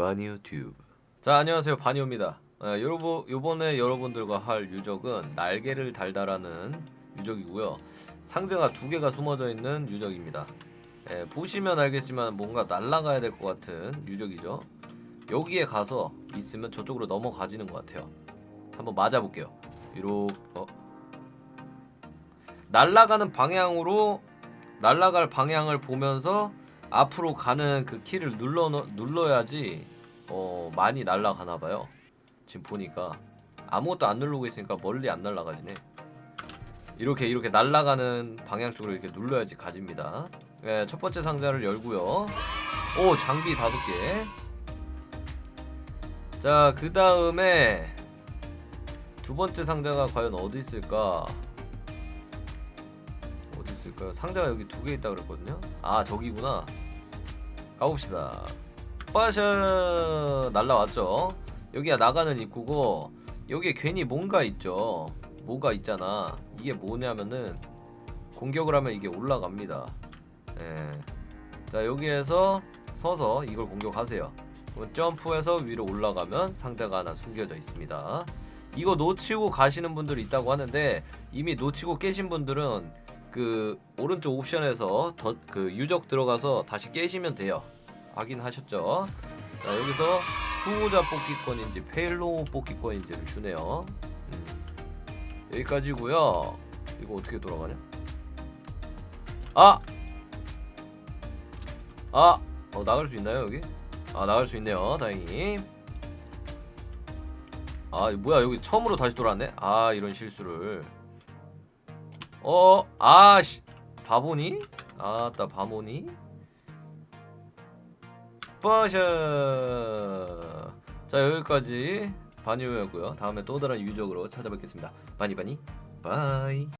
바니오 튜브 자 안녕하세요 바니오입니다. 어, 여러분 요번에 여러분들과 할 유적은 날개를 달다라는 유적이고요. 상자가 두 개가 숨어져 있는 유적입니다. 예, 보시면 알겠지만 뭔가 날아가야 될 것 같은 유적이죠. 여기에 가서 있으면 저쪽으로 넘어가지는 것 같아요. 한번 맞아볼게요. 이렇게 어? 날아가는 방향으로 날아갈 방향을 보면서 앞으로 가는 그 키를 눌러 눌러야지 어 많이 날아가나 봐요. 지금 보니까 아무것도 안 누르고 있으니까 멀리 안 날아가지네. 이렇게 이렇게 날아가는 방향 쪽으로 이렇게 눌러야지 가집니다. 예, 첫 번째 상자를 열고요. 오 장비 다섯 개. 자, 그 다음에 두 번째 상자가 과연 어디 있을까? 있을까요? 상자가 여기 두 개 있다 그랬거든요. 아 저기구나. 가봅시다. 빠샤 날라왔죠. 여기가 나가는 입구고 여기에 괜히 뭔가 있죠. 뭐가 있잖아. 이게 뭐냐면은 공격을 하면 이게 올라갑니다. 예. 자 여기에서 서서 이걸 공격하세요. 점프해서 위로 올라가면 상자가 하나 숨겨져 있습니다. 이거 놓치고 가시는 분들이 있다고 하는데 이미 놓치고 깨신 분들은 그 오른쪽 옵션에서 더, 그 유적 들어가서 다시 깨시면 돼요. 확인하셨죠? 자 여기서 수호자 뽑기권인지 페일로우 뽑기권인지를 주네요. 음. 여기까지고요. 이거 어떻게 돌아가냐? 아, 아, 어 나갈 수 있나요 여기? 아 나갈 수 있네요. 다행히. 아 뭐야 여기 처음으로 다시 돌아왔네? 아 이런 실수를. 어, 아씨, 바보니? 아따 바보니? 빠샤. 자 여기까지 바니오였고요. 다음에 또 다른 유적으로 찾아뵙겠습니다. 바니바니 바이.